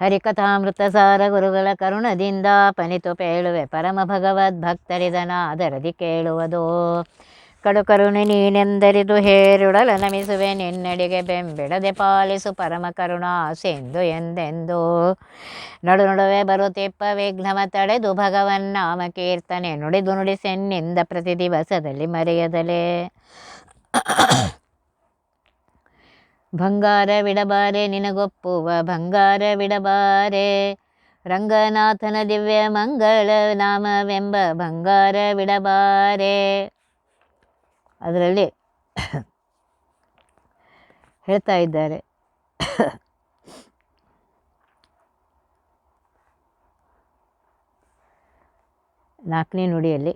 ಹರಿಕಥಾಮೃತ ಸಾರ ಗುರುಗಳ ಕರುಣದಿಂದ ಪನಿತು ಪೇಳುವೆ ಪರಮ ಭಗವದ್ ಭಕ್ತರಿದನಾದರದಿ ಕೇಳುವುದು. ಕಡು ಕರುಣೆ ನೀನೆಂದರಿದು ಹೇರುಡಲ ನಮಿಸುವೆ ನಿನ್ನಡಿಗೆ ಬೆಂಬಿಡದೆ ಪಾಲಿಸು ಪರಮ ಕರುಣಾ ಸಿಂಧು ಎಂದೆಂದು. ನಡು ನಡುವೆ ಬರುತ್ತಿಪ್ಪ ವಿಘ್ನವ ತಡೆದು ಭಗವನ್ ನಾಮ ಕೀರ್ತನೆ ನುಡಿದು ನುಡಿಸೆನ್ನಿಂದ ಪ್ರತಿ ದಿವಸದಲ್ಲಿ ಮರೆಯದಲೇ. ಬಂಗಾರವಿಡಬಾರೆ ನಿನಗೊಪ್ಪುವ ಬಂಗಾರವಿಡಬಾರೆ ರಂಗನಾಥನ ದಿವ್ಯ ಮಂಗಳ ನಾಮವೆಂಬ ಬಂಗಾರವಿಡಬಾರೆ ಅದರಲ್ಲಿ ಹೇಳ್ತಾ ಇದ್ದಾರೆ. ನಾಲ್ಕನೇ ನುಡಿಯಲ್ಲಿ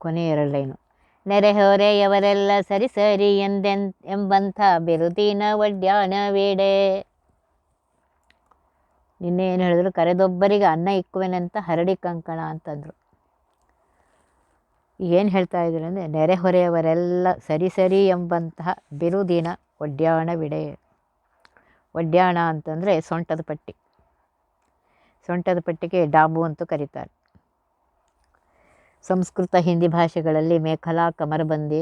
ಕೊನೆಯ ಎರಡು ಲೈನು. ನೆರೆಹೊರೆಯವರೆಲ್ಲ ಸರಿ ಸರಿ ಎಂದೆನ್ ಎಂಬಂಥ ಬಿರುದಿನ ಒಡ್ಯಾಣ ವೇಡೆ ನಿನ್ನೆ ಏನು ಹೇಳಿದ್ರು? ಕರೆದೊಬ್ಬರಿಗೆ ಅನ್ನ ಇಕ್ಕುವೆನಂತ ಹರಡಿ ಕಂಕಣ ಅಂತಂದರು. ಏನು ಹೇಳ್ತಾ ಇದ್ರು ಅಂದರೆ, ನೆರೆಹೊರೆಯವರೆಲ್ಲ ಸರಿ ಸರಿ ಎಂಬಂತಹ ಬಿರುದಿನ ಒಡ್ಯಾಣವಿಡೆ ಒಡ್ಯಾಣ ಅಂತಂದರೆ ಸೊಂಟದ ಪಟ್ಟಿ. ಸೊಂಟದ ಪಟ್ಟಿಗೆ ಡಾಬು ಅಂತೂ ಕರೀತಾರೆ. ಸಂಸ್ಕೃತ ಹಿಂದಿ ಭಾಷೆಗಳಲ್ಲಿ ಮೇಖಲಾ ಕಮರಬಂದಿ,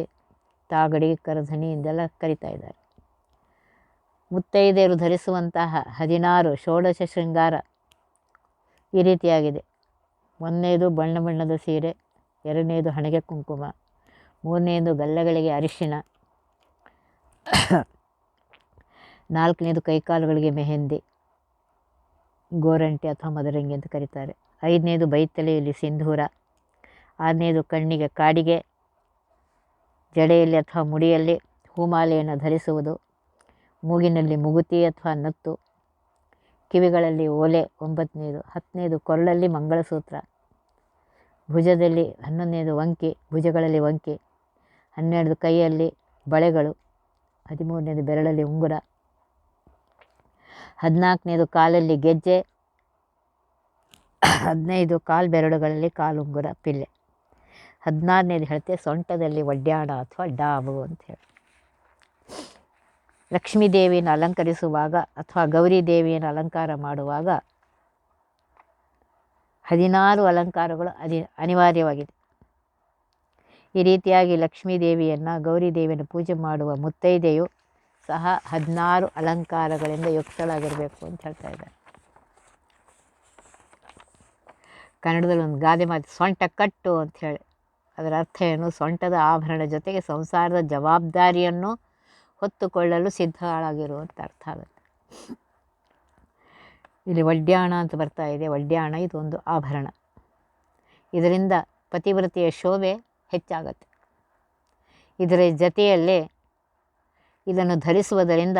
ತಾಗಡಿ ಕರಧಣಿ ಎಂದೆಲ್ಲ ಕರಿತಾ ಇದ್ದಾರೆ. ಮುತ್ತೈದೆಯರು ಧರಿಸುವಂತಹ ಹದಿನಾರು ಷೋಡಶ ಶೃಂಗಾರ ಈ ರೀತಿಯಾಗಿದೆ. ಒಂದನೇದು ಬಣ್ಣ ಬಣ್ಣದ ಸೀರೆ, ಎರಡನೇದು ಹಣೆಗೆ ಕುಂಕುಮ ಮೂರನೆಯದು ಗಲ್ಲಗಳಿಗೆ ಅರಿಶಿಣ, ನಾಲ್ಕನೇದು ಕೈಕಾಲುಗಳಿಗೆ ಮೆಹಂದಿ, ಗೋರಂಟಿ ಅಥವಾ ಮದರಂಗಿ ಅಂತ ಕರೀತಾರೆ. ಐದನೇದು ಬೈತಲೆಯಲ್ಲಿ ಸಿಂಧೂರ ಆರನೇದು ಕಣ್ಣಿಗೆ ಕಾಡಿಗೆ, ಜಡೆಯಲ್ಲಿ ಅಥವಾ ಮುಡಿಯಲ್ಲಿ ಹೂಮಾಲೆಯನ್ನು ಧರಿಸುವುದು, ಮೂಗಿನಲ್ಲಿ ಮುಗುತಿ ಅಥವಾ ನತ್ತು, ಕಿವಿಗಳಲ್ಲಿ ಓಲೆ, ಒಂಬತ್ತನೇದು ಹತ್ತನೇದು ಕೊರಳಲ್ಲಿ ಮಂಗಳಸೂತ್ರ, ಭುಜದಲ್ಲಿ ಹನ್ನೊಂದನೇದು ವಂಕಿ ಭುಜಗಳಲ್ಲಿ ವಂಕಿ ಹನ್ನೆರಡು ಕೈಯಲ್ಲಿ ಬಳೆಗಳು, ಹದಿಮೂರನೇದು ಬೆರಳಲ್ಲಿ ಉಂಗುರ, ಹದಿನಾಲ್ಕನೇದು ಕಾಲಲ್ಲಿ ಗೆಜ್ಜೆ, ಹದಿನೈದು ಕಾಲು ಬೆರಳುಗಳಲ್ಲಿ ಕಾಲುಂಗುರ, ಪಿಲ್ಲೆ. ಹದಿನಾರನೇದು ಹೇಳ್ತೆ, ಸೊಂಟದಲ್ಲಿ ಒಡ್ಯಾಣ ಅಥವಾ ಡಾಬು ಅಂತ ಹೇಳಿ. ಲಕ್ಷ್ಮೀ ದೇವಿಯನ್ನು ಅಲಂಕರಿಸುವಾಗ ಅಥವಾ ಗೌರಿ ದೇವಿಯನ್ನು ಅಲಂಕಾರ ಮಾಡುವಾಗ ಹದಿನಾರು ಅಲಂಕಾರಗಳು ಅದಿ, ಅನಿವಾರ್ಯವಾಗಿದೆ. ಈ ರೀತಿಯಾಗಿ ಲಕ್ಷ್ಮೀ ದೇವಿಯನ್ನು ಗೌರಿ ದೇವಿಯನ್ನು ಪೂಜೆ ಮಾಡುವ ಮುತ್ತೈದೆಯು ಸಹ ಹದಿನಾರು ಅಲಂಕಾರಗಳಿಂದ ಯುಕ್ತಳಾಗಿರಬೇಕು ಅಂತ ಹೇಳ್ತಾ ಇದ್ದಾರೆ. ಕನ್ನಡದಲ್ಲಿ ಒಂದು ಗಾದೆ ಮಾತು, ಸೊಂಟ ಕಟ್ಟು ಅಂತ ಹೇಳಿ. ಅದರ ಅರ್ಥ ಏನು? ಸೊಂಟದ ಆಭರಣ ಜೊತೆಗೆ ಸಂಸಾರದ ಜವಾಬ್ದಾರಿಯನ್ನು ಹೊತ್ತುಕೊಳ್ಳಲು ಸಿದ್ಧಳಾಗಿರುವಂಥ ಅರ್ಥ ಆಗುತ್ತೆ ಇಲ್ಲಿ ವಡ್ಯಾಣ ಅಂತ ಬರ್ತಾ ಇದೆ. ಒಡ್ಯಾಣ ಇದೊಂದು ಆಭರಣ. ಇದರಿಂದ ಪತಿವ್ರತೆಯ ಶೋಭೆ ಹೆಚ್ಚಾಗತ್ತೆ. ಇದರ ಜತೆಯಲ್ಲೇ ಇದನ್ನು ಧರಿಸುವುದರಿಂದ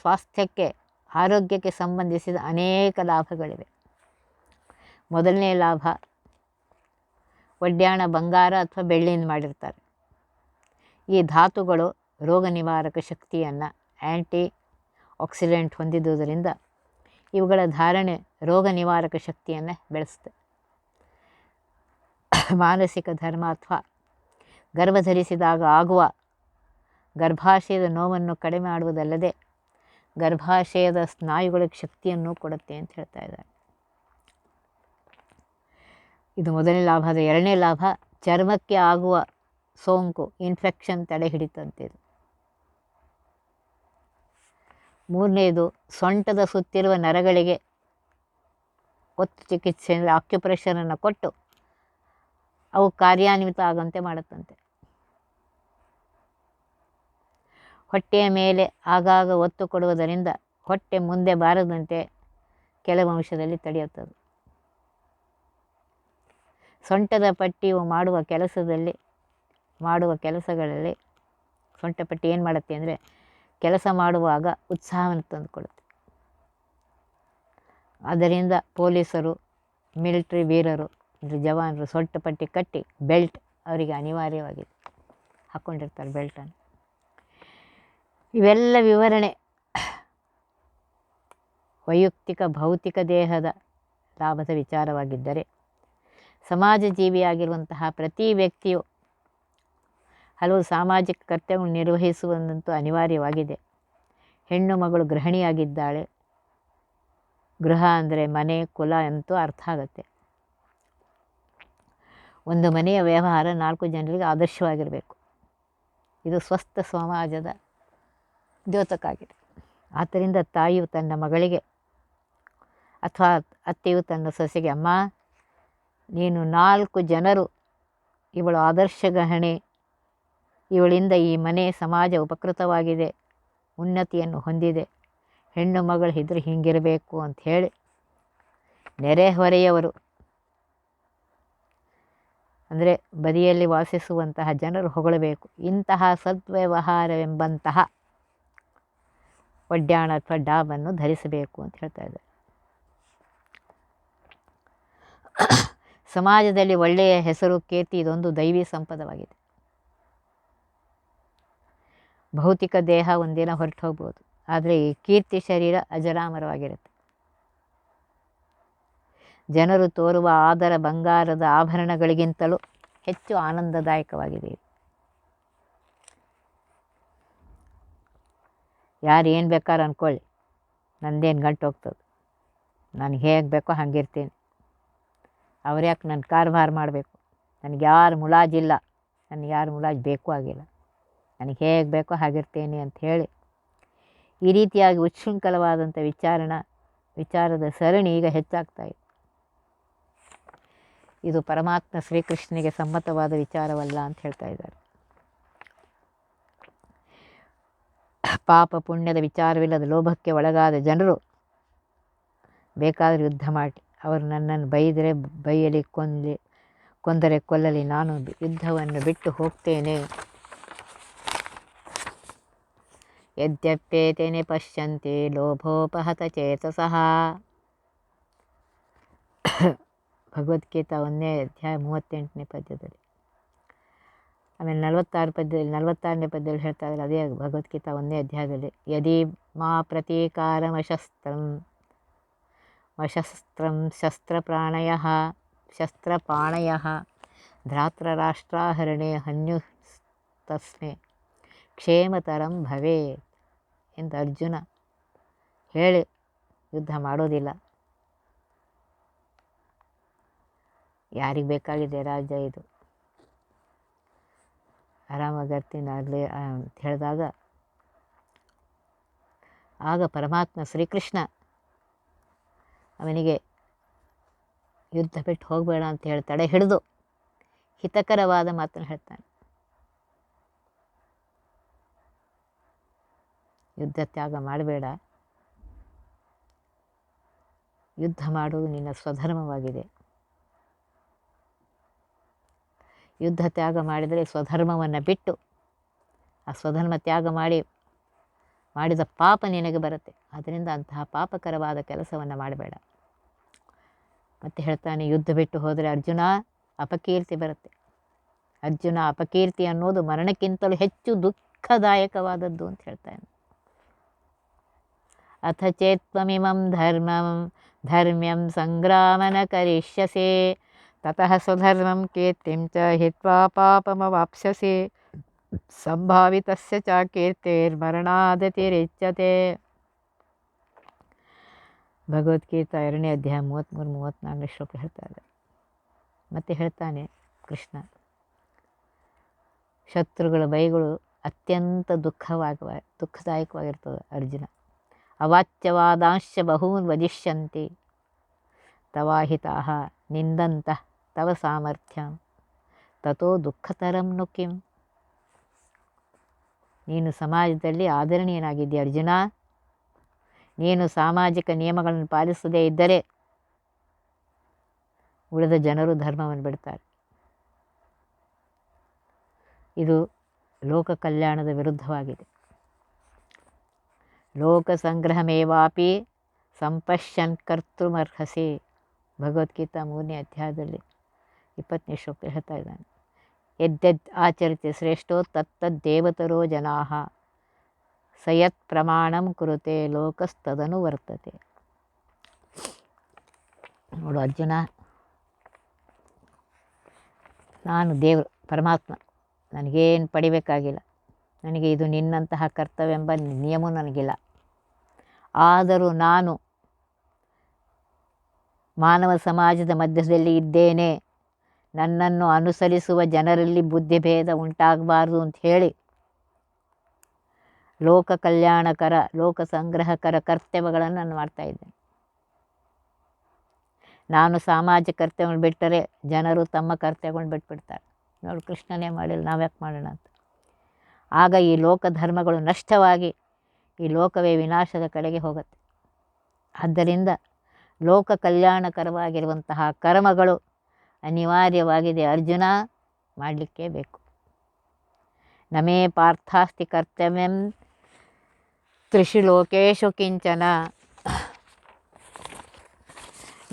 ಸ್ವಾಸ್ಥ್ಯಕ್ಕೆ, ಆರೋಗ್ಯಕ್ಕೆ ಸಂಬಂಧಿಸಿದ ಅನೇಕ ಲಾಭಗಳಿವೆ. ಮೊದಲನೇ ಲಾಭ ಒಡ್ಯಾಣ ಬಂಗಾರ ಅಥವಾ ಬೆಳ್ಳಿಯಿಂದ ಮಾಡಿರ್ತಾರೆ. ಈ ಧಾತುಗಳು ರೋಗ ನಿವಾರಕ ಶಕ್ತಿಯನ್ನು ಆ್ಯಂಟಿ ಆಕ್ಸಿಡೆಂಟ್ ಹೊಂದಿದ್ದುದರಿಂದ ಇವುಗಳ ಧಾರಣೆ ರೋಗ ನಿವಾರಕ ಶಕ್ತಿಯನ್ನು ಬೆಳೆಸುತ್ತೆ. ಮಾನಸಿಕ ಧರ್ಮ ಅಥವಾ ಗರ್ಭಧರಿಸಿದಾಗ ಆಗುವ ಗರ್ಭಾಶಯದ ನೋವನ್ನು ಕಡಿಮೆ ಮಾಡುವುದಲ್ಲದೆ ಗರ್ಭಾಶಯದ ಸ್ನಾಯುಗಳಿಗೆ ಶಕ್ತಿಯನ್ನು ಕೊಡುತ್ತೆ ಅಂತ ಹೇಳ್ತಾ ಇದ್ದಾರೆ. ಇದು ಮೊದಲನೇ ಲಾಭ ಎರಡನೇ ಲಾಭ, ಚರ್ಮಕ್ಕೆ ಆಗುವ ಸೋಂಕು ಇನ್ಫೆಕ್ಷನ್ ತಡೆ ಹಿಡಿತಂತೆ ಮೂರನೇದು, ಸೊಂಟದ ಸುತ್ತಿರುವ ನರಗಳಿಗೆ ಒತ್ತು ಚಿಕಿತ್ಸೆ, ಅಂದರೆ ಆಕ್ಯುಪ್ರೆಷರನ್ನು ಕೊಟ್ಟು ಅವು ಕಾರ್ಯಾನ್ವಿತ ಆಗುವಂತೆ ಮಾಡುತ್ತಂತೆ. ಹೊಟ್ಟೆಯ ಮೇಲೆ ಆಗಾಗ ಒತ್ತು ಕೊಡುವುದರಿಂದ ಹೊಟ್ಟೆ ಮುಂದೆ ಬಾರದಂತೆ ಕೆಲವು ಅಂಶದಲ್ಲಿ ತಡೆಯುತ್ತದೆ. ಸೊಂಟದ ಪಟ್ಟಿಯು ಮಾಡುವ ಕೆಲಸದಲ್ಲಿ, ಮಾಡುವ ಕೆಲಸಗಳಲ್ಲಿ ಸೊಂಟ ಪಟ್ಟಿ ಏನು ಮಾಡುತ್ತೆ ಅಂದರೆ ಕೆಲಸ ಮಾಡುವಾಗ ಉತ್ಸಾಹವನ್ನು ತಂದುಕೊಡುತ್ತೆ. ಅದರಿಂದ ಪೊಲೀಸರು, ಮಿಲಿಟ್ರಿ ವೀರರು, ಅಂದರೆ ಜವಾನರು ಸೊಂಟ ಪಟ್ಟಿ ಕಟ್ಟಿ ಬೆಲ್ಟ್ ಅವರಿಗೆ ಅನಿವಾರ್ಯವಾಗಿದೆ ಹಾಕ್ಕೊಂಡಿರ್ತಾರೆ ಬೆಲ್ಟನ್ನು. ಇವೆಲ್ಲ ವಿವರಣೆ ವೈಯಕ್ತಿಕ ಭೌತಿಕ ದೇಹದ ಲಾಭದ ವಿಚಾರವಾಗಿದ್ದರೆ ಸಮಾಜ ಜೀವಿಯಾಗಿರುವಂತಹ ಪ್ರತಿ ವ್ಯಕ್ತಿಯು ಹಲವು ಸಾಮಾಜಿಕ ಕರ್ತವ್ಯ ನಿರ್ವಹಿಸುವಂತೂ ಅನಿವಾರ್ಯವಾಗಿದೆ. ಹೆಣ್ಣು ಮಗಳು ಗೃಹಿಣಿಯಾಗಿದ್ದಾಳೆ. ಗೃಹ ಅಂದರೆ ಮನೆ, ಕುಲ ಅಂತೂ ಅರ್ಥ ಆಗುತ್ತೆ. ಒಂದು ಮನೆಯ ವ್ಯವಹಾರ ನಾಲ್ಕು ಜನರಿಗೆ ಆದರ್ಶವಾಗಿರಬೇಕು. ಇದು ಸ್ವಸ್ಥ ಸಮಾಜದ ದ್ಯೋತಕ್ಕಾಗಿದೆ ಆದ್ದರಿಂದ ತಾಯಿಯು ತನ್ನ ಮಗಳಿಗೆ ಅಥವಾ ಅತ್ತೆಯು ತನ್ನ ಸೊಸೆಗೆ, ಅಮ್ಮ ನೀನು ನಾಲ್ಕು ಜನರು, ಇವಳು ಆದರ್ಶ ಗಹಣೆ, ಇವಳಿಂದ ಈ ಮನೆ ಸಮಾಜ ಉಪಕೃತವಾಗಿದೆ, ಉನ್ನತಿಯನ್ನು ಹೊಂದಿದೆ, ಹೆಣ್ಣು ಮಗಳು ಇದ್ರೆ ಹಿಂಗಿರಬೇಕು ಅಂತ ಹೇಳಿ ನೆರೆಹೊರೆಯವರು ಅಂದರೆ ಬದಿಯಲ್ಲಿ ವಾಸಿಸುವಂತಹ ಜನರು ಹೊಗಳಬೇಕು. ಇಂತಹ ಸದ್ವ್ಯವಹಾರವೆಂಬಂತಹ ಒಡ್ಯಾಣ ಅಥವಾ ಡಾಬನ್ನು ಧರಿಸಬೇಕು ಅಂತ ಹೇಳ್ತಾ ಇದ್ದಾರೆ. ಸಮಾಜದಲ್ಲಿ ಒಳ್ಳೆಯ ಹೆಸರು, ಕೀರ್ತಿ ಇದೊಂದು ದೈವಿ ಸಂಪದವಾಗಿದೆ. ಭೌತಿಕ ದೇಹ ಒಂದಿನ ಹೊರಟು ಹೋಗ್ಬೋದು, ಆದರೆ ಈ ಕೀರ್ತಿ ಶರೀರ ಅಜರಾಮರವಾಗಿರುತ್ತೆ. ಜನರು ತೋರುವ ಆದರ, ಬಂಗಾರದ ಆಭರಣಗಳಿಗಿಂತಲೂ ಹೆಚ್ಚು ಆನಂದದಾಯಕವಾಗಿದೆ ಯಾರು ಏನು ಬೇಕಾದ್ರೂ ಅಂದ್ಕೊಳ್ಳಿ ನಂದೇನು ಗಂಟು ಹೋಗ್ತದೆ. ನಾನು ಹೇಗೆ ಬೇಕೋ ಹಂಗಿರ್ತೀನಿ. ಅವ್ರು ಯಾಕೆ ನನ್ನ ಕಾರ್ಭಾರ ಮಾಡಬೇಕು? ನನಗೆ ಯಾರು ಮುಲಾಜಿಲ್ಲ ನನಗೆ ಯಾರು ಮುಲಾಜ್ ಬೇಕು ಆಗಿಲ್ಲ. ನನಗೆ ಹೇಗೆ ಬೇಕೋ ಹಾಗಿರ್ತೇನೆ ಅಂತ ಹೇಳಿ. ಈ ರೀತಿಯಾಗಿ ಉಚ್ಛೃಂಖಲವಾದಂಥ ವಿಚಾರಣ, ವಿಚಾರದ ಸರಣಿ ಈಗ ಹೆಚ್ಚಾಗ್ತಾ ಇದೆ. ಇದು ಪರಮಾತ್ಮ ಶ್ರೀಕೃಷ್ಣನಿಗೆ ಸಮ್ಮತವಾದ ವಿಚಾರವಲ್ಲ ಅಂತ ಹೇಳ್ತಾ ಇದ್ದಾರೆ. ಪಾಪ ಪುಣ್ಯದ ವಿಚಾರವಿಲ್ಲದ ಲೋಭಕ್ಕೆ ಒಳಗಾದ ಜನರು ಬೇಕಾದರೆ ಯುದ್ಧ ಮಾಡಿ ಅವರು ನನ್ನನ್ನು ಬೈದರೆ ಬೈಯಲಿ, ಕೊಂದಲಿ, ಕೊಂದರೆ ಕೊಲ್ಲಲಿ, ನಾನು ಯುದ್ಧವನ್ನು ಬಿಟ್ಟು ಹೋಗ್ತೇನೆ. ಯದ್ಯಪ್ಯೇತೇನೆ ಪಶ್ಯಂತೆ, ಲೋಭೋಪಹತ ಚೇತಸಃ. ಭಗವದ್ಗೀತಾ ಒಂದನೇ ಅಧ್ಯಾಯ ಮೂವತ್ತೆಂಟನೇ ಪದ್ಯದಲ್ಲಿ. ಆಮೇಲೆ ನಲವತ್ತಾರು ಪದ್ಯದಲ್ಲಿ, ನಲವತ್ತಾರನೇ ಪದ್ಯದಲ್ಲಿ ಹೇಳ್ತಾ ಇದ್ದಾರೆ, ಅದೇ ಭಗವದ್ಗೀತಾ ಒಂದನೇ ಅಧ್ಯಾಯದಲ್ಲಿ. ಯದಿ ಮಾ ಪ್ರತೀಕಾರಮಶಸ್ತ್ರಂ. ವಶಸ್ತ್ರಂ ಶಸ್ತ್ರಪ್ರಾಣಯ, ಶಸ್ತ್ರಪಾಣಯ ಹನ್ಯು ತಸ್ಮೆ ಕ್ಷೇಮತರಂ ಭವೇ ಎಂದು ಅರ್ಜುನ ಹೇಳಿ ಯುದ್ಧ ಮಾಡೋದಿಲ್ಲ. ಯಾರಿಗೆ ಬೇಕಾಗಿದೆ ರಾಜ್ಯ ಇದು? ಆರಾಮಾಗಿರ್ತೀನಿ ಅಲ್ಲಿ ಅಂತ ಹೇಳಿದಾಗ, ಆಗ ಪರಮಾತ್ಮ ಶ್ರೀಕೃಷ್ಣ ಅವನಿಗೆ ಯುದ್ಧ ಬಿಟ್ಟು ಹೋಗಬೇಡ ಅಂತ ತಡೆ ಹಿಡಿದು ಹಿತಕರವಾದ ಮಾತನ್ನು ಹೇಳ್ತಾನೆ. ಯುದ್ಧ ತ್ಯಾಗ ಮಾಡಬೇಡ. ಯುದ್ಧ ಮಾಡುವುದು ನಿನ್ನ ಸ್ವಧರ್ಮವಾಗಿದೆ. ಯುದ್ಧ ತ್ಯಾಗ ಮಾಡಿದರೆ ಸ್ವಧರ್ಮವನ್ನು ಬಿಟ್ಟು ಆ ಸ್ವಧರ್ಮ ತ್ಯಾಗ ಮಾಡಿ ಮಾಡಿದ ಪಾಪ ನಿನಗೆ ಬರುತ್ತೆ. ಅದರಿಂದ ಅಂತಹ ಪಾಪಕರವಾದ ಕೆಲಸವನ್ನು ಮಾಡಬೇಡ. ಮತ್ತೆ ಹೇಳ್ತಾನೆ, ಯುದ್ಧ ಬಿಟ್ಟು ಹೋದರೆ ಅರ್ಜುನ ಅಪಕೀರ್ತಿ ಬರುತ್ತೆ. ಅರ್ಜುನ ಅಪಕೀರ್ತಿ ಅನ್ನೋದು ಮರಣಕ್ಕಿಂತಲೂ ಹೆಚ್ಚು ದುಃಖದಾಯಕವಾದದ್ದು ಅಂತ ಹೇಳ್ತಾನೆ. ಅಥ ಚೇತ್ವಮಿಮಂ ಧರ್ಮಂ, ಧರ್ಮ್ಯಂ ಸಂಗ್ರಾಮನ ಕರಿಷ್ಯಸೆ, ತತಃ ಸ್ವಧರ್ಮಂ ಕೀರ್ತಿಂ ಚ ಹಿತ್ವಾ ಪಾಪಮವಾಪ್ಸ್ಯಸಿ ಸಂಭಾವಿತಸ್ಯ ಚ ಕೀರ್ತಿರ್ಮರಣಾದತಿರಿಚ್ಯತೆ. ಭಗವದ್ಗೀತಾ ಎರಡನೇ ಅಧ್ಯಾಯ ಮೂವತ್ತ್ಮೂರು ಮೂವತ್ತ್ನಾಲ್ಕನೇ ಶ್ಲೋಕ ಹೇಳ್ತಾ ಇದೆ ಮತ್ತೆ ಹೇಳ್ತಾನೆ ಕೃಷ್ಣ, ಶತ್ರುಗಳ ಬೈಗಳು ಅತ್ಯಂತ ದುಃಖವಾಗ ದುಃಖದಾಯಕವಾಗಿರ್ತದೆ ಅರ್ಜುನ. ಅವಾಚ್ಯವಾದಾಂಶ ಬಹೂನ್ ವದಿಷ್ಯಂತಿ ತವಾಹಿತಾ ನಿಂದಂತ ತವ ಸಾಮರ್ಥ್ಯಂ ತಥೋ ದುಃಖತರಂ ನುಕಿಂ. ನೀನು ಸಮಾಜದಲ್ಲಿ ಆದರಣೀಯನಾಗಿದ್ದೀಯ ಅರ್ಜುನ ನೀನು ಸಾಮಾಜಿಕ ನಿಯಮಗಳನ್ನು ಪಾಲಿಸದೇ ಇದ್ದರೆ ಉಳಿದ ಜನರು ಧರ್ಮವನ್ನು ಬಿಡ್ತಾರೆ. ಇದು ಲೋಕ ಕಲ್ಯಾಣದ ವಿರುದ್ಧವಾಗಿದೆ. ಲೋಕ ಸಂಗ್ರಹಮೇವಾಪಿ ಸಂಪಶ್ಯನ್ ಕರ್ತೃಮರ್ಹಸಿ. ಭಗವದ್ಗೀತಾ ಮೂರನೇ ಅಧ್ಯಾಯದಲ್ಲಿ ಇಪ್ಪತ್ತನೇ ಶ್ಲೋಕ ಹೇಳ್ತಾ ಇದ್ದಾನೆ. ಎದ್ದೆದ್ ಆಚರಿತೆ ಶ್ರೇಷ್ಠೋ ತತ್ತದ್ದೇವತರೋ ಜನಾ ಸಯತ್ ಪ್ರಮಾಣಂ ಕುರುತೆ, ಲೋಕಸ್ತದನು ವರ್ತತೆ. ನೋಡು ಅರ್ಜುನ, ನಾನು ದೇವರು, ಪರಮಾತ್ಮ, ನನಗೇನು ಪಡಿಬೇಕಾಗಿಲ್ಲ. ನನಗೆ ಇದು ನಿನ್ನಂತಹ ಕರ್ತವ್ಯ ಎಂಬ ನಿಯಮ ನನಗಿಲ್ಲ. ಆದರೂ ನಾನು ಮಾನವ ಸಮಾಜದ ಮಧ್ಯದಲ್ಲಿ ಇದ್ದೇನೆ. ನನ್ನನ್ನು ಅನುಸರಿಸುವ ಜನರಲ್ಲಿ ಬುದ್ಧಿಭೇದ ಉಂಟಾಗಬಾರ್ದು ಅಂತ ಹೇಳಿ ಲೋಕ ಕಲ್ಯಾಣಕರ ಲೋಕ ಸಂಗ್ರಹಕರ ಕರ್ತವ್ಯಗಳನ್ನು ನಾನು ಮಾಡ್ತಾ ಇದ್ದೇನೆ. ನಾನು ಸಾಮಾಜಿಕ ಕರ್ತವ್ಯಗಳು ಬಿಟ್ಟರೆ ಜನರು ತಮ್ಮ ಕರ್ತವ್ಯಗಳನ್ನ ಬಿಟ್ಬಿಡ್ತಾರೆ. ನೋಡಿ, ಕೃಷ್ಣನೇ ಮಾಡಿಲ್ಲ ನಾವ್ಯಾಕೆ ಮಾಡೋಣ ಅಂತ. ಆಗ ಈ ಲೋಕ ಧರ್ಮಗಳು ನಷ್ಟವಾಗಿ ಈ ಲೋಕವೇ ವಿನಾಶದ ಕಡೆಗೆ ಹೋಗುತ್ತೆ. ಆದ್ದರಿಂದ ಲೋಕ ಕಲ್ಯಾಣಕರವಾಗಿರುವಂತಹ ಕರ್ಮಗಳು ಅನಿವಾರ್ಯವಾಗಿದೆ. ಅರ್ಜುನ, ಮಾಡಲಿಕ್ಕೇ ಬೇಕು. ನಮೇ ಪಾರ್ಥಾಸ್ತಿ ಕರ್ತವ್ಯಂ त्रिषु लोकेषु किञ्चन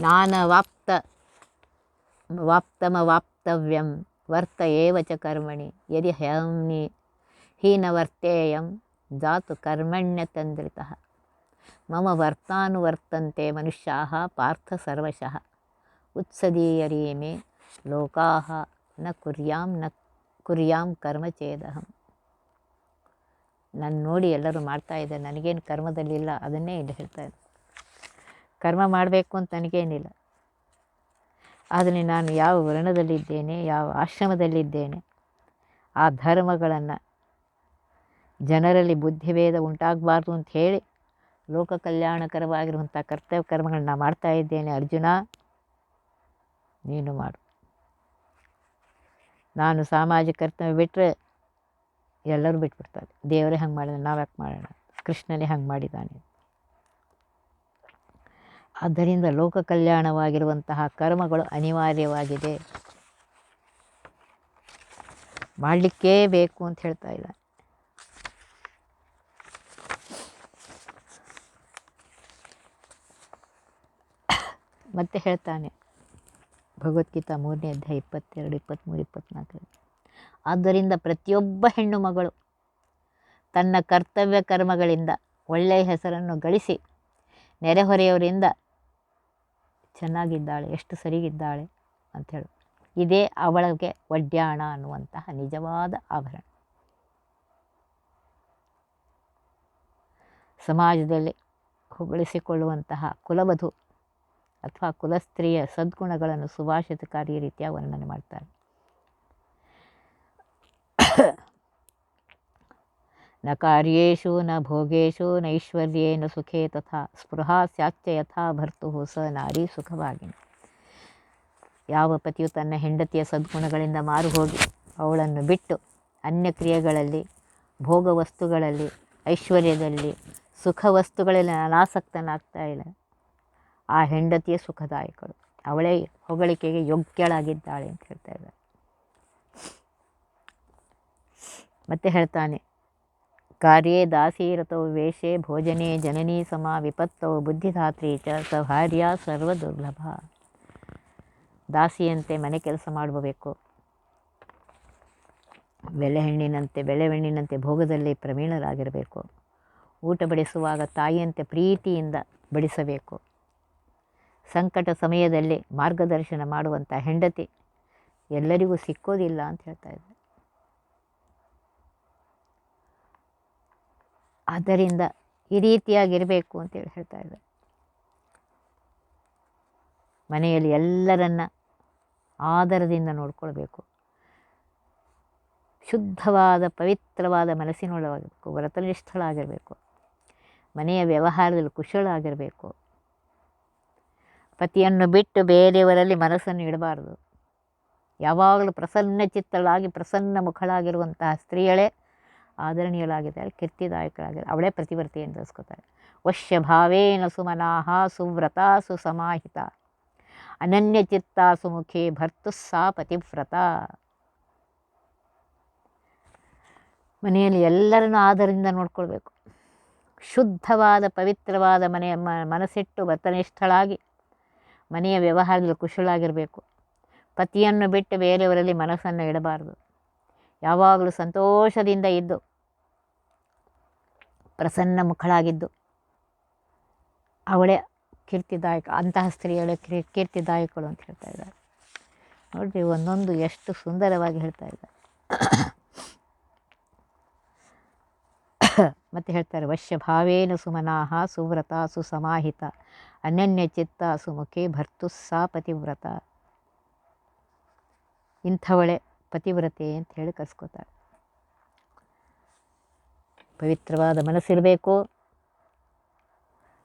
नानावाप्तवाप्तमवाप्तव्यं वर्त एव च कर्मणि। यदि ह्यम्नि हीनवर्तेयं जातु कर्मण्यतन्द्रितः। मम वर्तानुवर्तन्ते मनुष्याः पार्थसर्वशः उत्सदीयरि मे लोकाः न कुर्यां न कुर्यां कर्म चेदहम्। ನಾನು ನೋಡಿ ಎಲ್ಲರೂ ಮಾಡ್ತಾ ಇದ್ದಾರೆ ನನಗೇನು ಕರ್ಮದಲ್ಲಿಲ್ಲ, ಅದನ್ನೇ ಇಲ್ಲಿ ಹೇಳ್ತಾ ಇದ್ದೆ. ಕರ್ಮ ಮಾಡಬೇಕು ಅಂತ ನನಗೇನಿಲ್ಲ. ಆದರೆ ನಾನು ಯಾವ ವರ್ಣದಲ್ಲಿದ್ದೇನೆ, ಯಾವ ಆಶ್ರಮದಲ್ಲಿದ್ದೇನೆ, ಆ ಧರ್ಮಗಳನ್ನು ಜನರಲ್ಲಿ ಬುದ್ಧಿಭೇದ ಉಂಟಾಗಬಾರ್ದು ಅಂತ ಹೇಳಿ ಲೋಕ ಕಲ್ಯಾಣಕರವಾಗಿರುವಂಥ ಕರ್ತವ್ಯ ಕರ್ಮಗಳನ್ನ ಮಾಡ್ತಾ ಇದ್ದೇನೆ. ಅರ್ಜುನ, ನೀನು ಮಾಡು. ನಾನು ಸಾಮಾಜಿಕ ಕರ್ತವ್ಯ ಬಿಟ್ಟರೆ ಎಲ್ಲರೂ ಬಿಟ್ಬಿಡ್ತಾರೆ. ದೇವರೇ ಹಂಗೆ ಮಾಡಿದ ನಾವು ಯಾಕೆ ಮಾಡೋಣ? ಕೃಷ್ಣನೇ ಹಂಗೆ ಮಾಡಿದ್ದಾನೆ. ಆದ್ದರಿಂದ ಲೋಕ ಕಲ್ಯಾಣವಾಗಿರುವಂತಹ ಕರ್ಮಗಳು ಅನಿವಾರ್ಯವಾಗಿದೆ. ಮಾಡಲಿಕ್ಕೇ ಬೇಕು ಅಂತ ಹೇಳ್ತಾ ಇದ್ದಾನೆ. ಮತ್ತೆ ಹೇಳ್ತಾನೆ. ಭಗವದ್ಗೀತಾ ಮೂರನೇ ಅಧ್ಯಾಯ ಇಪ್ಪತ್ತೆರಡು ಇಪ್ಪತ್ತ್ಮೂರು ಇಪ್ಪತ್ತ್ನಾಲ್ಕರಲ್ಲಿ ಆದ್ದರಿಂದ ಪ್ರತಿಯೊಬ್ಬ ಹೆಣ್ಣು ಮಗಳು ತನ್ನ ಕರ್ತವ್ಯ ಕರ್ಮಗಳಿಂದ ಒಳ್ಳೆಯ ಹೆಸರನ್ನು ಗಳಿಸಿ ನೆರೆಹೊರೆಯವರಿಂದ ಚೆನ್ನಾಗಿದ್ದಾಳೆ, ಎಷ್ಟು ಸರಿಗಿದ್ದಾಳೆ ಅಂಥೇಳಿ ಇದೇ ಅವಳಿಗೆ ಒಡ್ಯಾಣ ಅನ್ನುವಂತಹ ನಿಜವಾದ ಆಭರಣ. ಸಮಾಜದಲ್ಲಿ ಹೊಗಳಿಸಿಕೊಳ್ಳುವಂತಹ ಕುಲವಧು ಅಥವಾ ಕುಲಸ್ತ್ರೀಯ ಸದ್ಗುಣಗಳನ್ನು ಸುಭಾಷಿತಕಾರಿ ರೀತಿಯ ವರ್ಣನೆ ಮಾಡ್ತಾರೆ. ನ ಕಾರ್ಯೇಷು ನ ಭೋಗೇಶು ನೈಶ್ವರ್ಯೇ ನ ಸುಖೇ ತಥಾ ಸ್ಪೃಹಾ ಸ್ಯಾಚ್ಚ ಯಥಾ ಭರ್ತು ಸ ನಾರಿ ಸುಖವಾಗಿನಿ. ಯಾವ ಪತಿಯು ತನ್ನ ಹೆಂಡತಿಯ ಸದ್ಗುಣಗಳಿಂದ ಮಾರು ಹೋಗಿ ಅವಳನ್ನು ಬಿಟ್ಟು ಅನ್ಯ ಕ್ರಿಯೆಗಳಲ್ಲಿ, ಭೋಗ ವಸ್ತುಗಳಲ್ಲಿ, ಐಶ್ವರ್ಯದಲ್ಲಿ, ಸುಖ ವಸ್ತುಗಳಲ್ಲಿ ಅನಾಸಕ್ತನಾಗ್ತಾ ಇಲ್ಲ. ಆ ಹೆಂಡತಿಯ ಸುಖದಾಯಕಳು. ಅವಳೇ ಹೊಗಳಿಕೆಗೆ ಯೋಗ್ಯಳಾಗಿದ್ದಾಳೆ ಅಂತ ಹೇಳ್ತಾ ಇದ್ದಾರೆ. ಮತ್ತೆ ಹೇಳ್ತಾನೆ ಕಾರ್ಯೇ ದಾಸೀರತೌ ವೇಷೆ ಭೋಜನೆ ಜನನೀ ಸಮ ವಿಪತ್ತೌ ಬುದ್ಧಿಧಾತ್ರಿ ಚ ಸೌಹಾರ್ಯ ಸರ್ವದುರ್ಲಭ ಸರ್ವ ದುರ್ಲಭ. ದಾಸಿಯಂತೆ ಮನೆ ಕೆಲಸ ಮಾಡಬೇಕು ಬೆಳೆಹಣ್ಣಿನಂತೆ ಬೆಳೆಹಣ್ಣಿನಂತೆ ಭೋಗದಲ್ಲಿ ಪ್ರವೀಣರಾಗಿರಬೇಕು. ಊಟ ಬಡಿಸುವಾಗ ತಾಯಿಯಂತೆ ಪ್ರೀತಿಯಿಂದ ಬಡಿಸಬೇಕು. ಸಂಕಟ ಸಮಯದಲ್ಲಿ ಮಾರ್ಗದರ್ಶನ ಮಾಡುವಂಥ ಹೆಂಡತಿ ಎಲ್ಲರಿಗೂ ಸಿಕ್ಕೋದಿಲ್ಲ ಅಂತ ಹೇಳ್ತಾ ಇದ್ದಾರೆ. ಆದ್ದರಿಂದ ಈ ರೀತಿಯಾಗಿರಬೇಕು ಅಂತೇಳಿ ಹೇಳ್ತಾ ಇದ್ದಾರೆ. ಮನೆಯಲ್ಲಿ ಎಲ್ಲರನ್ನ ಆದರದಿಂದ ನೋಡ್ಕೊಳ್ಬೇಕು. ಶುದ್ಧವಾದ, ಪವಿತ್ರವಾದ ಮನಸ್ಸಿನೊಳಗಾಗಬೇಕು ವ್ರತನಿಷ್ಠಳಾಗಿರಬೇಕು ಮನೆಯ ವ್ಯವಹಾರದಲ್ಲಿ ಕುಶಳಾಗಿರಬೇಕು. ಪತಿಯನ್ನು ಬಿಟ್ಟು ಬೇರೆಯವರಲ್ಲಿ ಮನಸ್ಸನ್ನು ಇಡಬಾರದು. ಯಾವಾಗಲೂ ಪ್ರಸನ್ನ ಚಿತ್ತಳಾಗಿ, ಪ್ರಸನ್ನ ಮುಖಳಾಗಿರುವಂತಹ ಸ್ತ್ರೀಯಳೇ ಆದರಣೀಯಳಾಗಿದ್ದಾರೆ ಕೀರ್ತಿದಾಯಕಳಾಗಿದ್ದಾರೆ, ಅವಳೇ ಪ್ರತಿವರ್ತಿ ಎಂದು ಅನ್ಸ್ಕೋತಾರೆ ವಶ್ಯ ಭಾವೇನ ಸುಮನಾಹ ಸುವ್ರತ ಸುಸಮಾಹಿತ. ಅನನ್ಯ ಚಿತ್ತ ಸುಮುಖಿ ಭರ್ತು ಸಾ ಪತಿವ್ರತ. ಮನೆಯಲ್ಲಿ ಎಲ್ಲರನ್ನು ಆದರಿಂದ ನೋಡ್ಕೊಳ್ಬೇಕು. ಶುದ್ಧವಾದ ಪವಿತ್ರವಾದ ಮನೆಯ ಮನಸ್ಸಿಟ್ಟು ವರ್ತನಿಷ್ಠಳಾಗಿ, ಮನೆಯ ವ್ಯವಹಾರದಲ್ಲಿ ಕುಶಲಾಗಿರಬೇಕು ಪತಿಯನ್ನು ಬಿಟ್ಟು ಬೇರೆಯವರಲ್ಲಿ ಮನಸ್ಸನ್ನು ಇಡಬಾರದು. ಯಾವಾಗಲೂ ಸಂತೋಷದಿಂದ ಇದ್ದು ಪ್ರಸನ್ನ ಮುಖಳಾಗಿದ್ದು ಅವಳೇ ಕೀರ್ತಿದಾಯಕ, ಅಂತಹ ಸ್ತ್ರೀಯಳೆ ಕೀರ್ ಕೀರ್ತಿದಾಯಕಳು ಅಂತ ಹೇಳ್ತಾ ಇದ್ದಾರೆ. ನೋಡಿರಿ ಒಂದೊಂದು ಎಷ್ಟು ಸುಂದರವಾಗಿ ಹೇಳ್ತಾ ಇದ್ದಾರೆ. ಮತ್ತೆ ಹೇಳ್ತಾರೆ ವಶ್ಯ ಭಾವೇನ ಸುಮನಾಹ ಸುವ್ರತ ಸುಸಮಾಹಿತ, ಅನನ್ಯ ಚಿತ್ತ ಸುಮುಖಿ ಭರ್ತು ಸಾ ಪತಿವ್ರತ. ಇಂಥವಳೆ ಪತಿವ್ರತೆ ಅಂತ ಹೇಳಿ ಕರ್ಸ್ಕೋತಾರೆ. ಪವಿತ್ರವಾದ ಮನಸ್ಸಿರಬೇಕು.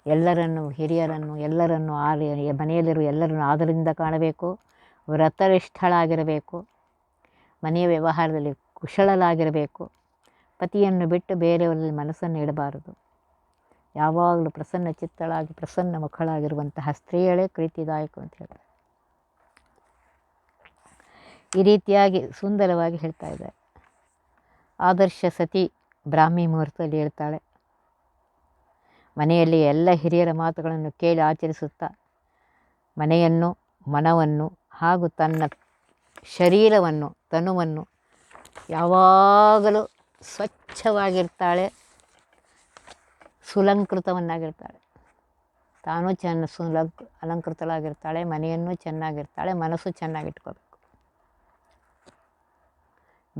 ಎಲ್ಲರನ್ನು, ಹಿರಿಯರನ್ನು, ಎಲ್ಲರನ್ನು ಆಲಿ ಮನೆಯಲ್ಲಿರುವ ಎಲ್ಲರನ್ನು ಆದರಿಂದ ಕಾಣಬೇಕು. ವ್ರತನಿಷ್ಠಳಾಗಿರಬೇಕು. ಮನೆಯ ವ್ಯವಹಾರದಲ್ಲಿ ಕುಶಳಲಾಗಿರಬೇಕು ಪತಿಯನ್ನು ಬಿಟ್ಟು ಬೇರೆಯವರಲ್ಲಿ ಮನಸ್ಸನ್ನು ಇಡಬಾರದು. ಯಾವಾಗಲೂ ಪ್ರಸನ್ನ ಚಿತ್ತಳಾಗಿ, ಪ್ರಸನ್ನ ಮುಖಳಾಗಿರುವಂತಹ ಸ್ತ್ರೀಯಳೇ ಪ್ರೀತಿದಾಯಕ ಅಂತ ಹೇಳ್ತಾರೆ. ಈ ರೀತಿಯಾಗಿ ಸುಂದರವಾಗಿ ಹೇಳ್ತಾ ಇದ್ದಾರೆ. ಆದರ್ಶ ಸತಿ ಬ್ರಾಹ್ಮಿ ಮುಹೂರ್ತದಲ್ಲಿ ಹೇಳ್ತಾಳೆ, ಮನೆಯಲ್ಲಿ ಎಲ್ಲ ಹಿರಿಯರ ಮಾತುಗಳನ್ನು ಕೇಳಿ ಆಚರಿಸುತ್ತಾ ಮನೆಯನ್ನು, ಮನವನ್ನು ಹಾಗೂ ತನ್ನ ಶರೀರವನ್ನು, ತನುವನ್ನು ಯಾವಾಗಲೂ ಸ್ವಚ್ಛವಾಗಿರ್ತಾಳೆ, ಸುಲಂಕೃತವನ್ನಾಗಿರ್ತಾಳೆ. ತಾನೂ ಚೆನ್ನ ಸುಲಂಕ್, ಅಲಂಕೃತಳಾಗಿರ್ತಾಳೆ, ಮನೆಯನ್ನು ಚೆನ್ನಾಗಿರ್ತಾಳೆ, ಮನಸ್ಸು ಚೆನ್ನಾಗಿಟ್ಕೋಬೇಕು.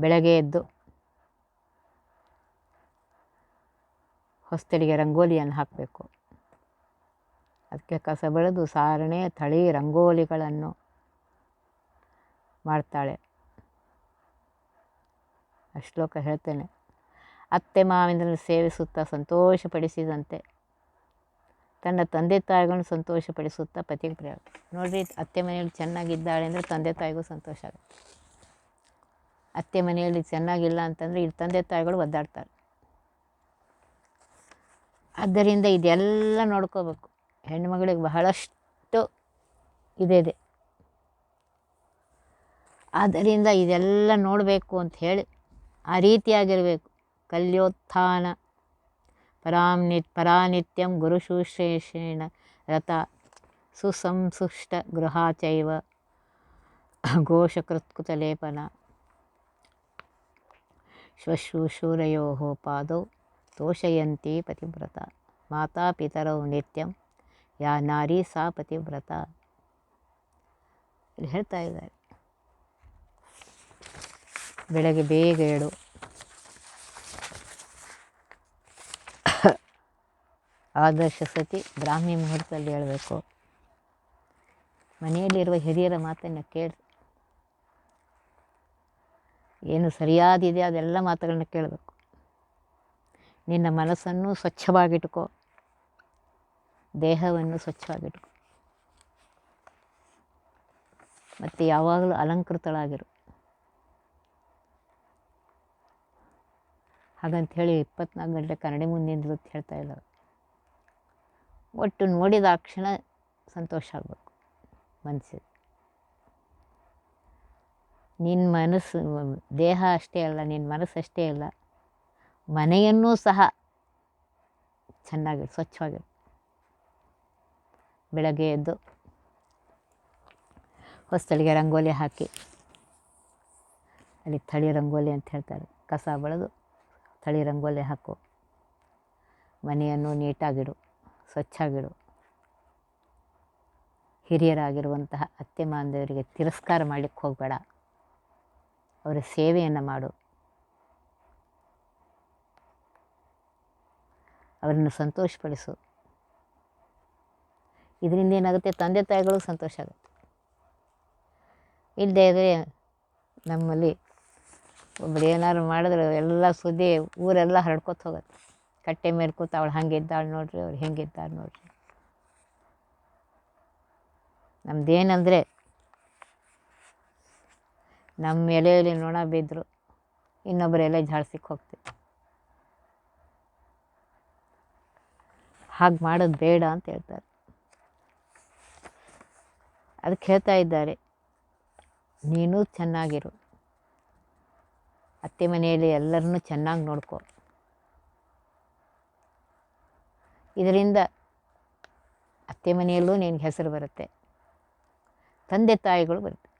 ಬೆಳಗ್ಗೆ ಎದ್ದು ಹೊಸ್ತಲಿಗೆ ರಂಗೋಲಿಯನ್ನು ಹಾಕಬೇಕು. ಅದಕ್ಕೆ ಕಸ ಬೆಳೆದು ಸಾರಣೆ ತಳಿ ರಂಗೋಲಿಗಳನ್ನು ಮಾಡ್ತಾಳೆ. ಆ ಶ್ಲೋಕ ಹೇಳ್ತೇನೆ. ಅತ್ತೆ ಮಾವಿನ ಸೇವಿಸುತ್ತಾ ಸಂತೋಷಪಡಿಸಿದಂತೆ, ತನ್ನ ತಂದೆ ತಾಯಿಗಳನ್ನು ಸಂತೋಷಪಡಿಸುತ್ತಾ ಪತಿಗೆ ಪ್ರಿಯ. ನೋಡಿರಿ, ಅತ್ತೆ ಮನೆಯಲ್ಲಿ ಚೆನ್ನಾಗಿದ್ದಾಳೆ ಅಂದರೆ ತಂದೆ ತಾಯಿಗೂ ಸಂತೋಷ ಆಗುತ್ತೆ. ಅತ್ತೆ ಮನೆಯಲ್ಲಿ ಚೆನ್ನಾಗಿಲ್ಲ ಅಂತಂದರೆ ಇಲ್ಲಿ ತಂದೆ ತಾಯಿಗಳು ಒದ್ದಾಡ್ತಾರೆ. ಆದ್ದರಿಂದ ಇದೆಲ್ಲ ನೋಡ್ಕೋಬೇಕು. ಹೆಣ್ಮಗಳಿಗೆ ಬಹಳಷ್ಟು ಇದೆ ಆದ್ದರಿಂದ ಇದೆಲ್ಲ ನೋಡಬೇಕು ಅಂತ ಹೇಳಿ ಆ ರೀತಿಯಾಗಿರಬೇಕು. ಕಲ್ಯೋತ್ಥಾನ ಪರಾಮ್ನಿ ಪರಾನಿತ್ಯಂ ಗುರು ಶುಶ್ರೇಷೇಣ ರಥ ಸುಸಂಸುಷ್ಟ ಗೃಹಾಚೈವ ಘೋಷಕೃತ್ಕುತಲೇಪನ ಶ್ವಶ್ರೂಶೂರಯೋ ಪಾದೌ ತೋಷಯಂತಿ ಪತಿವ್ರತ ಮಾತಾ ಪಿತರೌ ನಿತ್ಯಂ ಯಾ ನಾರಿ ಸಾ ಪತಿವ್ರತ ಹೇಳ್ತಾ ಇದ್ದಾರೆ. ಬೆಳಗ್ಗೆ ಬೇಗ ಏಳು ಆದರ್ಶ ಸತಿ ಬ್ರಾಹ್ಮಿ ಮುಹೂರ್ತದಲ್ಲಿ ಹೇಳಬೇಕು. ಮನೆಯಲ್ಲಿರುವ ಹಿರಿಯರ ಮಾತನ್ನು ಕೇಳಿ ಏನು ಸರಿಯಾದಿದೆ ಅದೆಲ್ಲ ಮಾತುಗಳನ್ನ ಕೇಳಬೇಕು. ನಿನ್ನ ಮನಸ್ಸನ್ನು ಸ್ವಚ್ಛವಾಗಿಟ್ಕೋ. ದೇಹವನ್ನು ಸ್ವಚ್ಛವಾಗಿಟ್ಕೋ. ಮತ್ತು ಯಾವಾಗಲೂ ಅಲಂಕೃತಳಾಗಿರು. ಹಾಗಂತ ಹೇಳಿ ಇಪ್ಪತ್ನಾಲ್ಕು ಗಂಟೆ ಕನ್ನಡಿ ಮುಂದೆ ಅಂತ ಹೇಳ್ತಾ ಇದ್ದಾರೆ. ಒಟ್ಟು ನೋಡಿದ ಕ್ಷಣ ಸಂತೋಷ ಆಗಬೇಕು ಮನಸ್ಸಿಗೆ ನಿನ್ನ ಮನಸ್ಸು, ದೇಹ ಅಷ್ಟೇ ಅಲ್ಲ ನಿನ್ನ ಮನಸ್ಸು ಅಷ್ಟೇ ಅಲ್ಲ ಮನೆಯನ್ನೂ ಸಹ ಚೆನ್ನಾಗಿ, ಸ್ವಚ್ಛವಾಗಿ ಬೆಳಗ್ಗೆ ಎದ್ದು ಹೊಸ್ತಳಿಗೆ ರಂಗೋಲಿ ಹಾಕಿ, ಅಲ್ಲಿ ಥಳಿ ರಂಗೋಲಿ ಅಂತ ಹೇಳ್ತಾರೆ. ಕಸ ಬಳದು ಥಳಿ ರಂಗೋಲಿ ಹಾಕು. ಮನೆಯನ್ನು ನೀಟಾಗಿಡು, ಸ್ವಚ್ಛಾಗಿಡು. ಹಿರಿಯರಾಗಿರುವಂತಹ ಅತ್ತೆ ಮಾಂದವರಿಗೆ ತಿರಸ್ಕಾರ ಮಾಡಲಿಕ್ಕೆ ಹೋಗಬೇಡ. ಅವರ ಸೇವೆಯನ್ನು ಮಾಡು. ಅವರನ್ನು ಸಂತೋಷಪಡಿಸು. ಇದರಿಂದ ಏನಾಗುತ್ತೆ? ತಂದೆ ತಾಯಿಗಳು ಸಂತೋಷ ಆಗುತ್ತೆ. ಇಲ್ಲದೇ ಇದ್ದರೆ ನಮ್ಮಲ್ಲಿ ಒಬ್ಬರು ಏನಾದ್ರು ಮಾಡಿದ್ರೆ ಎಲ್ಲ ಸುದ್ದಿ ಊರೆಲ್ಲ ಹರಡ್ಕೊತ ಹೋಗುತ್ತೆ. ಕಟ್ಟೆ ಮೇಲೆ ಕೂತು ಅವಳು ಹಂಗಿದ್ದಾಳೆ ನೋಡ್ರಿ, ಅವ್ರು ಹೆಂಗಿದ್ದಾಳೆ ನೋಡ್ರಿ. ನಮ್ದೇನಂದರೆ ನಮ್ಮ ಎಲೆಯಲ್ಲಿ ನೊಣ ಬಿದ್ದರು ಇನ್ನೊಬ್ಬರು ಎಲೆ ಜಾಡ್ಸಿಕ್ಕೆ ಹೋಗ್ತೀವಿ ಹಾಗೆ ಮಾಡೋದು ಬೇಡ ಅಂತ ಹೇಳ್ತಾರೆ. ಅದಕ್ಕೆ ಹೇಳ್ತಾ ಇದ್ದಾರೆ, ನೀನು ಚೆನ್ನಾಗಿರು. ಅತ್ತೆ ಮನೆಯಲ್ಲಿ ಎಲ್ಲರನ್ನೂ ಚೆನ್ನಾಗಿ ನೋಡ್ಕೊ. ಇದರಿಂದ ಅತ್ತೆ ಮನೆಯಲ್ಲೂ ನಿನಗೆ ಹೆಸರು ಬರುತ್ತೆ, ತಂದೆ ತಾಯಿಗಳು ಬರುತ್ತೆ.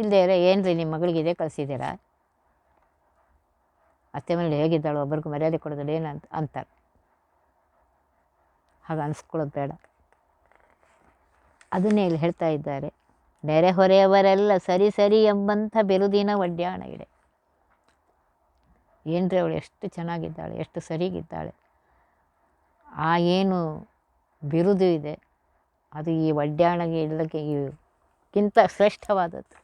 ಇಲ್ಲದೆ ಇರೋ ಏನು ರೀ ನಿಮ್ಮ ಮಗಳಿಗೆ ಇದೇ ಕಳಿಸಿದ್ದೀರಾ? ಅತ್ತೆ ಮನೇಲಿ ಹೇಗಿದ್ದಾಳು, ಒಬ್ಬರಿಗೂ ಮರ್ಯಾದೆ ಕೊಡೋದಿಲ್ಲ ಏನು ಅಂತ, ಅಂತಾರೆ. ಹಾಗೆ ಅನಿಸ್ಕೊಳ್ಳೋದು ಬೇಡ. ಅದನ್ನೇ ಇಲ್ಲಿ ಹೇಳ್ತಾ ಇದ್ದಾರೆ. ನೆರೆಹೊರೆಯವರೆಲ್ಲ ಸರಿ ಸರಿ ಎಂಬಂಥ ಬಿರುದಿನ ಒಡ್ಯಾಣ ಇದೆ. ಏನ್ರಿ ಅವಳು ಎಷ್ಟು ಚೆನ್ನಾಗಿದ್ದಾಳೆ, ಎಷ್ಟು ಸರಿಗಿದ್ದಾಳೆ. ಆ ಏನು ಬಿರುದು ಇದೆ, ಅದು ಈ ಒಡ್ಯಾಣಗೆ ಇಲ್ಲಕ್ಕೆ ಕಿಂತ ಶ್ರೇಷ್ಠವಾದದ್ದು.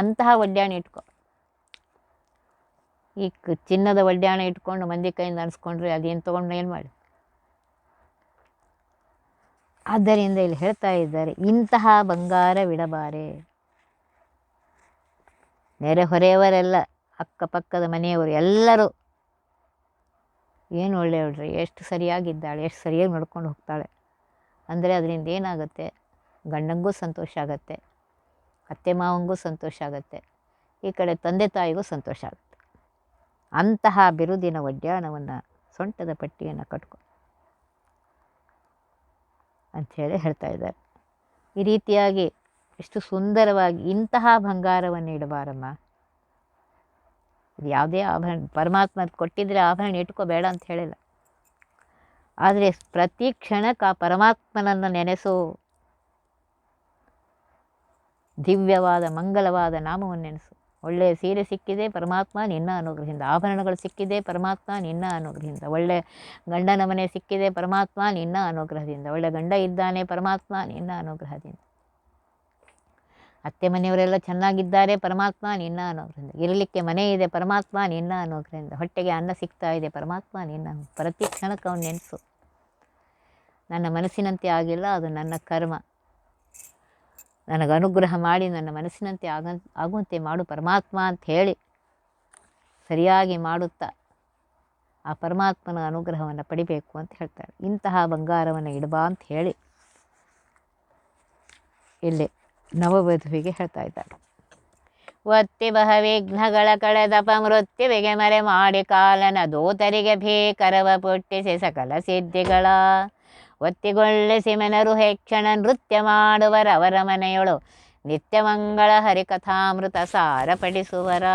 ಅಂತಹ ಒಡ್ಯಾಣ ಇಟ್ಕೊ. ಈ ಚಿನ್ನದ ಒಡ್ಯಾಣ ಇಟ್ಕೊಂಡು ಮಂದಿ ಕೈಯಿಂದ ಅನಿಸ್ಕೊಂಡ್ರೆ ಅದೇನು ತೊಗೊಂಡು ಏನು ಮಾಡಿ. ಆದ್ದರಿಂದ ಇಲ್ಲಿ ಹೇಳ್ತಾ ಇದ್ದಾರೆ, ಇಂತಹ ಬಂಗಾರವಿಡಬಾರೆ ನೆರೆಹೊರೆಯವರೆಲ್ಲ ಅಕ್ಕಪಕ್ಕದ ಮನೆಯವರು ಎಲ್ಲರೂ ಏನು ಒಳ್ಳೆಯವಳ್ರಿ ಎಷ್ಟು ಸರಿಯಾಗಿದ್ದಾಳೆ, ಎಷ್ಟು ಸರಿಯಾಗಿ ನಡ್ಕೊಂಡು ಹೋಗ್ತಾಳೆ. ಅಂದರೆ ಅದರಿಂದ ಏನಾಗುತ್ತೆ? ಗಂಡಂಗೂ ಸಂತೋಷ ಆಗುತ್ತೆ. ಅತ್ತೆ ಮಾವಂಗೂ ಸಂತೋಷ ಆಗುತ್ತೆ, ಈ ಕಡೆ ತಂದೆ ತಾಯಿಗೂ ಸಂತೋಷ ಆಗುತ್ತೆ. ಅಂತಹ ಬಿರುದಿನ ಒಡ್ಯಾಣವನ್ನು ಸೊಂಟದ ಪಟ್ಟಿಯನ್ನು ಕಟ್ಕೊ ಅಂಥೇಳಿ ಹೇಳ್ತಾ ಇದ್ದಾರೆ. ಈ ರೀತಿಯಾಗಿ ಎಷ್ಟು ಸುಂದರವಾಗಿ ಇಂತಹ ಬಂಗಾರವನ್ನು ಇಡಬಾರಮ್ಮ. ಇದು ಯಾವುದೇ ಆಭರಣ ಪರಮಾತ್ಮ ಕೊಟ್ಟಿದ್ದರೆ ಆಭರಣ ಇಟ್ಕೋಬೇಡ ಅಂತ ಹೇಳಿಲ್ಲ. ಆದರೆ ಪ್ರತಿ ಕ್ಷಣಕ್ಕೆ ಆ ಪರಮಾತ್ಮನನ್ನು ನೆನೆಸು ದಿವ್ಯವಾದ, ಮಂಗಲವಾದ ನಾಮವನ್ನು ನೆನೆಸು ಒಳ್ಳೆಯ ಸೀರೆ ಸಿಕ್ಕಿದೆ, ಪರಮಾತ್ಮ ನಿನ್ನ ಅನುಗ್ರಹದಿಂದ. ಆಭರಣಗಳು ಸಿಕ್ಕಿದೆ, ಪರಮಾತ್ಮ ನಿನ್ನ ಅನುಗ್ರಹದಿಂದ. ಒಳ್ಳೆ ಗಂಡನ ಮನೆ ಸಿಕ್ಕಿದೆ, ಪರಮಾತ್ಮ ನಿನ್ನ ಅನುಗ್ರಹದಿಂದ. ಒಳ್ಳೆ ಗಂಡ ಇದ್ದಾನೆ, ಪರಮಾತ್ಮ ನಿನ್ನ ಅನುಗ್ರಹದಿಂದ. ಅತ್ತೆ ಮನೆಯವರೆಲ್ಲ ಚೆನ್ನಾಗಿದ್ದಾರೆ, ಪರಮಾತ್ಮ ನಿನ್ನ ಅನುಗ್ರಹದಿಂದ. ಇರಲಿಕ್ಕೆ ಮನೆ ಇದೆ, ಪರಮಾತ್ಮ ನಿನ್ನ ಅನುಗ್ರಹದಿಂದ. ಹೊಟ್ಟೆಗೆ ಅನ್ನ ಸಿಗ್ತಾ ಇದೆ, ಪರಮಾತ್ಮ ನಿನ್ನ ಪ್ರತಿ ಕ್ಷಣಕ್ಕೆ ಅವನು ನೆನೆಸು ನನ್ನ ಮನಸ್ಸಿನಂತೆ ಆಗಿಲ್ಲ, ಅದು ನನ್ನ ಕರ್ಮ. ನನಗೆ ಅನುಗ್ರಹ ಮಾಡಿ ನನ್ನ ಮನಸ್ಸಿನಂತೆ ಆಗ, ಆಗುವಂತೆ ಮಾಡು ಪರಮಾತ್ಮ ಅಂತ ಹೇಳಿ ಸರಿಯಾಗಿ ಮಾಡುತ್ತಾ ಆ ಪರಮಾತ್ಮನ ಅನುಗ್ರಹವನ್ನು ಪಡಿಬೇಕು ಅಂತ ಹೇಳ್ತಾರೆ. ಇಂತಹ ಬಂಗಾರವನ್ನು ಇಡಬಾ ಅಂತ ಹೇಳಿ ಇಲ್ಲಿ ನವವಧುವಿಗೆ ಹೇಳ್ತಾ ಇದ್ದಾರೆ. ಒತ್ತಿ ಬಹ ವಿಘ್ನಗಳ ಕಳೆದಪ ಮೃತ್ಯುವಿಗೆ ಮರೆ ಮಾಡಿ ಕಾಲನ ದೋತರಿಗೆ ಭೀಕರವ ಪುಟ್ಟಿಸಿ ಸಕಲ ಸಿದ್ಧಿಗಳ ಒತ್ತಿಗೊಳ್ಳಿಸಿ ಸಿಮೆನರು ಹೇಕ್ಷಣ ನೃತ್ಯ ಮಾಡುವರವರ ಮನೆಯೊಳು. ನಿತ್ಯ ಮಂಗಳ ಹರಿಕಥಾಮೃತ ಸಾರ ಪಡಿಸುವರ